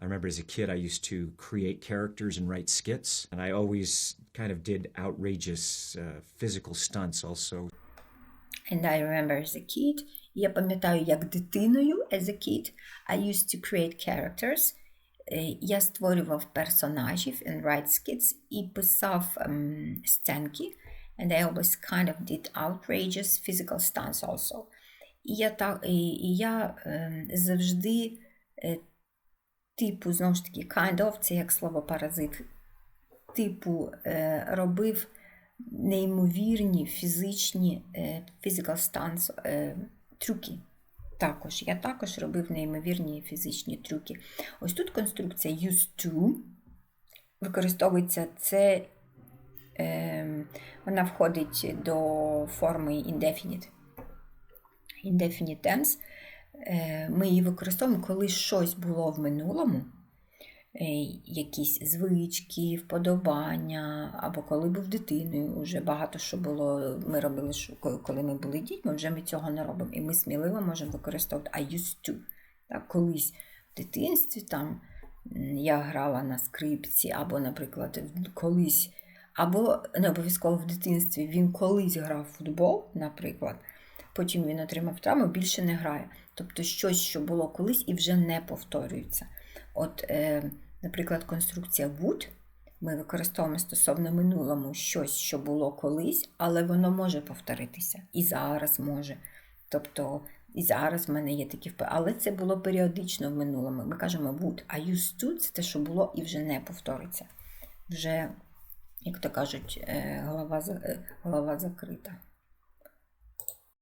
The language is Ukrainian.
I remember as a kid, I used to create characters and write skits, and I always kind of did outrageous uh, physical stunts also. And I remember as a kid, я пам'ятаю, як дитиною as a kid, I used to create characters. Е, Я створював персонажів and write skits і писав ем, сценки. And I always kind of did outrageous physical stunts also. І я, так, і, і я ем, завжди, е, типу, знову ж таки, kind of, це як слово паразит, типу, е, робив неймовірні фізичні е, physical stunts, е, трюки. Також я також робив неймовірні фізичні трюки. Ось тут конструкція used to використовується це, вона входить до форми indefinite. Indefinite tense. Е, ми її використовуємо, коли щось було в минулому, е, якісь звички, вподобання, або коли був дитиною, вже багато що було, ми робили, коли ми були дітьми, вже ми цього не робимо. І ми сміливо можемо використовувати I used to. Так, колись в дитинстві там я грала на скрипці, або, наприклад, колись, або не обов'язково в дитинстві він колись грав в футбол, наприклад. Потім він отримав травму, більше не грає. Тобто щось, що було колись і вже не повторюється. От, е, наприклад, конструкція would ми використовуємо стосовно минулому щось, що було колись, але воно може повторитися. І зараз може. Тобто, і зараз в мене є такі впевнені. Але це було періодично в минулому. Ми кажемо would, а used to це те, що було і вже не повториться. Вже, як то кажуть, е, голова, е, голова закрита.